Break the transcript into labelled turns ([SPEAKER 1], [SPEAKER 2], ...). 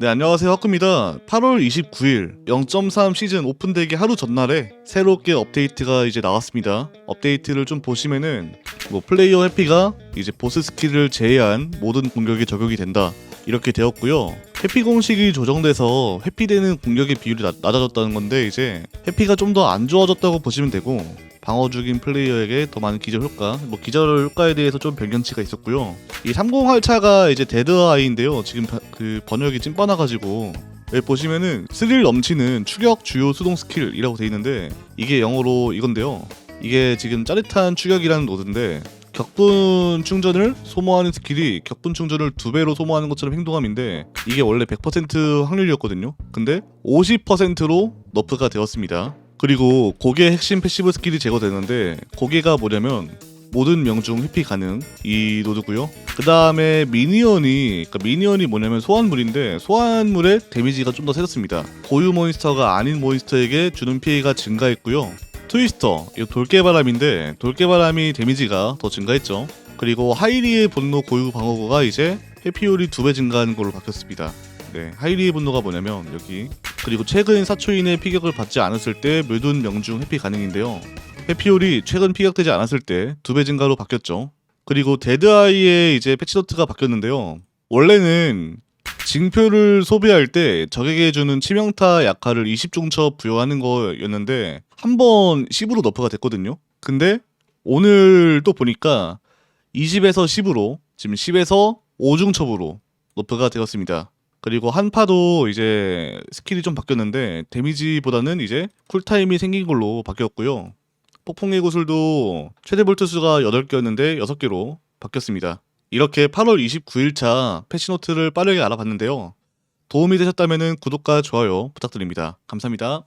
[SPEAKER 1] 네 안녕하세요. 하쿠입니다. 8월 29일 0.3 시즌 오픈되기 하루 전날에 새롭게 업데이트가 이제 나왔습니다. 업데이트를 좀 보시면은 뭐 플레이어 해피가 이제 보스 스킬을 제외한 모든 공격에 적용이 된다. 이렇게 되었고요. 해피 공식이 조정돼서 회피되는 공격의 비율이 낮, 낮아졌다는 건데 이제 해피가 좀 더 안 좋아졌다고 보시면 되고 방어 중인 플레이어에게 더 많은 기절 효과, 뭐 기절 효과에 대해서 좀 변경치가 있었고요. 이 30활차가 이제 데드 아이인데요. 지금 바- 그 번역이 찐빠나가지고 여기 보시면은 스릴 넘치는 추격 주요 수동 스킬이라고 돼 있는데 이게 영어로 이건데요. 이게 지금 짜릿한 추격이라는 노드인데 격분 충전을 소모하는 스킬이 격분 충전을 두 배로 소모하는 것처럼 행동함인데 이게 원래 100% 확률이었거든요. 근데 50%로 너프가 되었습니다. 그리고 고개 핵심 패시브 스킬이 제거되는데 고개가 뭐냐면 모든 명중 회피 가능 이 노드고요. 그 다음에 미니언이 그러니까 미니언이 뭐냐면 소환물인데 소환물의 데미지가 좀 더 세졌습니다. 고유 몬스터가 아닌 몬스터에게 주는 피해가 증가했고요. 트위스터 이 돌개바람인데 돌개바람이 데미지가 더 증가했죠. 그리고 하이리의 분노 고유 방어구가 이제 회피율이 두 배 증가하는 걸로 바뀌었습니다. 네, 하이리의 분노가 뭐냐면 여기 그리고 최근 4초 이내 피격을 받지 않았을 때 묘둔 명중 회피 가능인데요. 회피율이 최근 피격되지 않았을 때 두 배 증가로 바뀌었죠. 그리고 데드아이의 이제 패치노트가 바뀌었는데요. 원래는 징표를 소비할 때 적에게 주는 치명타 약화를 20중첩 부여하는 거였는데 한 번 10으로 너프가 됐거든요. 근데 오늘 또 보니까 20에서 10으로 지금 10에서 5중첩으로 너프가 되었습니다. 그리고 한파도 이제 스킬이 좀 바뀌었는데 데미지보다는 이제 쿨타임이 생긴 걸로 바뀌었고요. 폭풍의 구슬도 최대 볼트 수가 8개였는데 6개로 바뀌었습니다. 이렇게 8월 29일차 패치노트를 빠르게 알아봤는데요. 도움이 되셨다면 구독과 좋아요 부탁드립니다. 감사합니다.